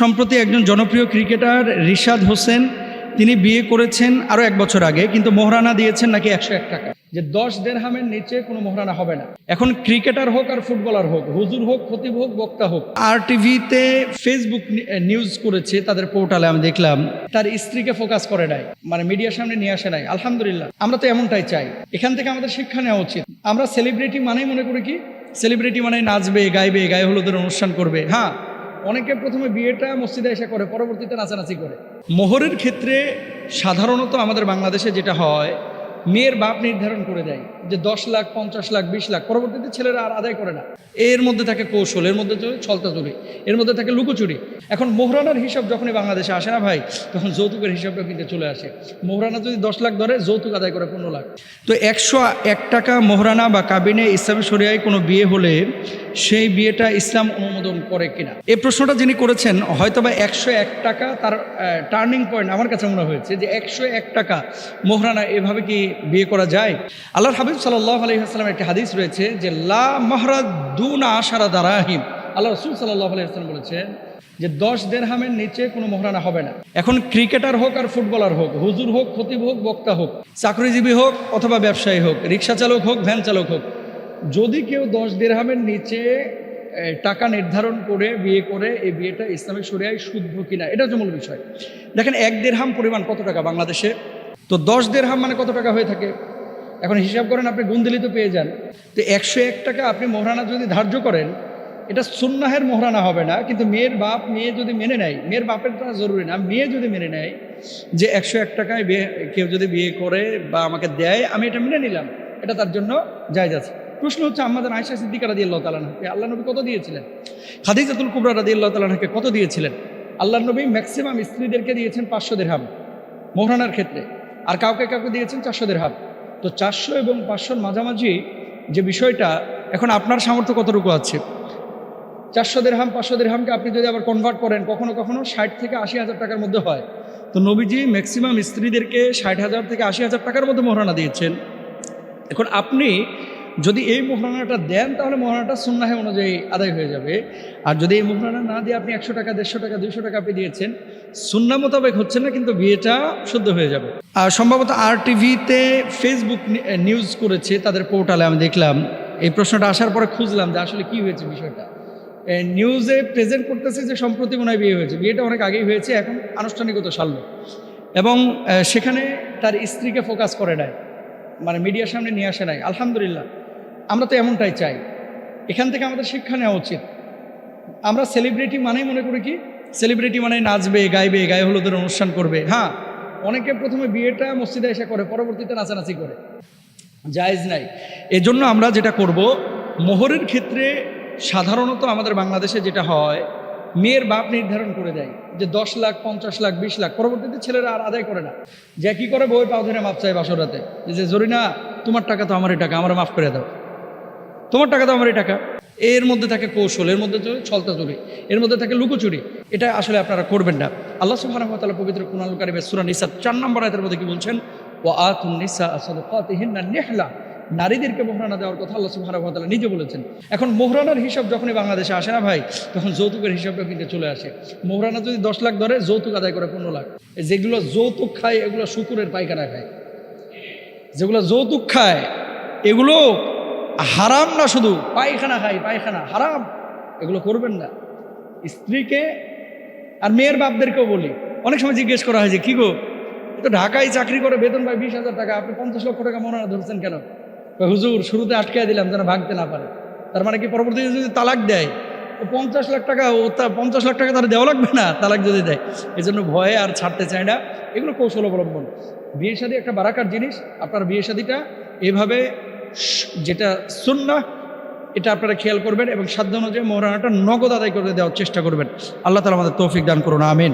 সম্প্রতি একজন জনপ্রিয় ক্রিকেটার রিশাদ হোসেন, তিনি বিয়ে করেছেন আরও এক বছর আগে, কিন্তু মোহরানা দিয়েছেন নাকি একশো এক টাকা। যে দশ দেড়হামের নিচে কোনো মোহরানা হবে না। এখন ক্রিকেটার হোক আর ফুটবলার হোক, হুজুর হোক, খতিব হোক, বক্তা হোক আর টিভিতে ফেসবুক নিউজ করেছে, তাদের পোর্টালে আমি দেখলাম, তার স্ত্রীকে ফোকাস করে নাই মানে মিডিয়ার সামনে নিয়ে আসে নাই। আলহামদুলিল্লাহ, আমরা তো এমনটাই চাই। এখান থেকে আমাদের শিক্ষা নেওয়া উচিত। আমরা সেলিব্রিটি মানেই মনে করি কি? সেলিব্রিটি মানে নাচবে, গাইবে, গায়ে হলুদের অনুষ্ঠান করবে। হ্যাঁ অনেকে প্রথমে বিয়েটা মসজিদে এসে করে, পরবর্তীতে নাচানাচি করে। মোহরের ক্ষেত্রে সাধারণত আমাদের বাংলাদেশে যেটা হয়, মেয়ের বাপ নির্ধারণ করে দেয় যে দশ লাখ, পঞ্চাশ লাখ, বিশ লাখ, পরবর্তীতে ছেলেরা আর আদায় করে না। এর মধ্যে থাকে কৌশল, এর মধ্যে থাকে ছলতা চুরি এর মধ্যে থাকে লুকোচুরি। এখন মোহরানার হিসাব যখনই বাংলাদেশে আসে না ভাই, তখন যৌতুকের হিসাবটা কিন্তু চলে আসে। মোহরানা যদি দশ লাখ ধরে, যৌতুক আদায় করে পনেরো লাখ। তো একশো এক টাকা মোহরানা বা কাবিনে ইসলামী শরিয়ায় কোনো বিয়ে হলে সেই বিয়েটা ইসলাম অনুমোদন করে কিনা? এই প্রশ্নটা যিনি করেছেন, হয়তোবা একশো এক টাকা তার টার্নিং পয়েন্ট আমার কাছে মনে হয়েছে যে একশো এক টাকা মোহরানা এভাবে কি বিয়ে করা যায়? আল্লাহর হাবিব সাল্লাহ আলহিহাস্লামের একটি হাদিস রয়েছে যে, লা মহরা দুনা আশারা দারাহিম। আল্লাহ রসুল সাল্লাহ আলহিহাস্লাম বলেছেন যে, দশ দেড়হামের নিচে কোনো মোহরানা হবে না। এখন ক্রিকেটার হোক আর ফুটবলার হোক, হুজুর হোক, খতিব হোক, বক্তা হোক, চাকরিজীবী হোক অথবা ব্যবসায়ী হোক, রিক্সা চালক হোক, ভ্যান চালক হোক যদি কেউ দশ দেড়হামের নিচে টাকা নির্ধারণ করে, বিয়ে করে, এই বিয়েটা ইসলামিক শরিয়ায় শুদ্ধ কিনা, এটা হচ্ছে মূল বিষয়। দেখেন এক দেড়হাম পরিমাণ কত টাকা বাংলাদেশে? তো দশ দেড়হাম মানে কত টাকা হয়ে থাকে? এখন হিসাব করেন, আপনি গুনদিলি তো পেয়ে যান। তো একশো এক টাকা আপনি মোহরানা যদি ধার্য করেন, এটা সুন্নাহের মোহরানা হবে না, কিন্তু মেয়ের বাপ, মেয়ে যদি মেনে নেয়, মেয়ের বাপের তো জরুরি না মেয়ে যদি মেনে নেয় যে একশো এক টাকায় কেউ যদি বিয়ে করে বা আমাকে দেয়, আমি এটা মেনে নিলাম, এটা তার জন্য জায়জ আছে। প্রশ্ন হচ্ছে আমাদের আয়সা সিদ্দিকা রাদি আল্লাহ তালানকে আল্লাহ নবী কত দিয়েছিলেন? খাদিজাতুল কুবরা রাদি আল্লাহ তালানকে কত দিয়েছিলেন? আল্লাহ নবী ম্যাক্সিমাম স্ত্রীদেরকে দিয়েছেন পাঁচশো দেড়হাম মোহরানার ক্ষেত্রে। আর কাউকে কাউকে দিয়েছেন চারশো দেড়হাম তো চারশো এবং পাঁচশোর মাঝামাঝি যে বিষয়টা, এখন আপনার সামর্থ্য কতটুকু আছে? চারশো দেড়হাম পাঁচশো দেড়হামকে আপনি যদি আবার কনভার্ট করেন, কখনো কখনো ষাট থেকে আশি হাজার টাকার মধ্যে হয়। তো নবীজি ম্যাক্সিমাম স্ত্রীদেরকে ষাট হাজার থেকে আশি হাজার টাকার মধ্যে মোহরানা দিয়েছেন। এখন আপনি যদি এই মোহরানাটা দেন, তাহলে মোহরানাটা সুন্নাহে অনুযায়ী আদায় হয়ে যাবে। আর যদি এই মোহরানা না দিয়ে আপনি একশো টাকা, দেড়শো টাকা, দুইশো টাকা আপনি দিয়েছেন, সুন্না মোতাবেক হচ্ছে না, কিন্তু বিয়েটা শুদ্ধ হয়ে যাবে। আর সম্ভবত আর টিভিতে ফেসবুক নিউজ করেছে, তাদের পোর্টালে আমি দেখলাম, এই প্রশ্নটা আসার পরে খুঁজলাম যে আসলে কি হয়েছে বিষয়টা। নিউজে প্রেজেন্ট করতেছে যে সম্প্রতি মনে হয় বিয়ে হয়েছে। বিয়েটা অনেক আগেই হয়েছে, এখন আনুষ্ঠানিকতা সারল। এবং সেখানে তার স্ত্রীকে ফোকাস করে নেয় মানে মিডিয়ার সামনে নিয়ে আসে নাই। আলহামদুলিল্লাহ। আমরা তো এমনটাই চাই। এখান থেকে আমাদের শিক্ষা নেওয়া উচিত। আমরা সেলিব্রিটি মানেই মনে করি কি? সেলিব্রিটি মানে নাচবে, গাইবে, গায়ে হলুদের অনুষ্ঠান করবে। হ্যাঁ অনেকে প্রথমে বিয়েটা মসজিদে এসে করে, পরবর্তীতে নাচানাচি করে। জায়েজ নাই। এজন্য আমরা যেটা করব, মোহরের ক্ষেত্রে সাধারণত আমাদের বাংলাদেশে যেটা হয়, মেয়ের বাপ নির্ধারণ করে দেয় যে দশ লাখ, পঞ্চাশ লাখ, বিশ লাখ। পরবর্তীতে ছেলেরা আর আদায় করে না। যে কি করে বই পাও ধরে মাপ চাই বাসরাতে যে জরিনা, তোমার টাকা তো আমারই টাকা আমার মাফ করে দাও। তোমার টাকা তো এই টাকা। এর মধ্যে থাকে কৌশল, এর মধ্যে ছলতা চুরি এর মধ্যে থাকে লুকোচুরি। এটা আসলে আপনারা করবেন না। আল্লাহ ওয়া পবিত্র কুরআন কারিমে সূরা নিসা চার নম্বর আয়াতের মধ্যে কি বলছেন? ওয়া আতুন নিসা সাদাকাতিহিন্না নেহলা। নারীদেরকে মোহরানা দেওয়ার কথা আল্লাহ তাআলা নিজে বলেছেন। এখন মোহরানার হিসাব যখনই বাংলাদেশে আসে না ভাই, তখন যৌতুকের হিসাবটা কিন্তু চলে আসে। মোহরানা যদি দশ লাখ ধরে, যৌতুক আদায় করে পনেরো লাখ। যেগুলো যৌতুক খায়, এগুলো শুকুরের পায়খানা খায়। যেগুলো যৌতুক খায়, এগুলো হারাম না শুধু? পায়খানা খাই, পায়খানা, হারাম। এগুলো করবেন না। স্ত্রীকে আর মেয়ের বাপদেরকেও বলি, অনেক সময় জিজ্ঞেস করা হয় যে, কি গো? তো ঢাকায় চাকরি করে, বেতন পায় বিশ হাজার টাকা, আপনি পঞ্চাশ লক্ষ টাকা মনে ধরছেন কেন? হুজুর, শুরুতে আটকে দিলাম যেন ভাগতে না পারে। তার মানে কি পরবর্তীতে যদি তালাক দেয় ও পঞ্চাশ লাখ টাকা ও তা পঞ্চাশ লাখ টাকা তার দেওয়া লাগবে না, তালাক যদি দেয়? এজন্য ভয়ে আর ছাড়তে চায় না। এগুলো কৌশল অবলম্বন। বিয়ে শাদী একটা বারাকার জিনিস। আপনার বিয়ে শাদীটা এভাবে যেটা সুন্না এটা আপনারা খেয়াল করবেন এবং সাধ্য অনুযায়ী মহারানাটা নগদ আদায় করে দেওয়ার চেষ্টা করবেন। আল্লাহ তালা আমাদের তৌফিক দান করুন, আমিন।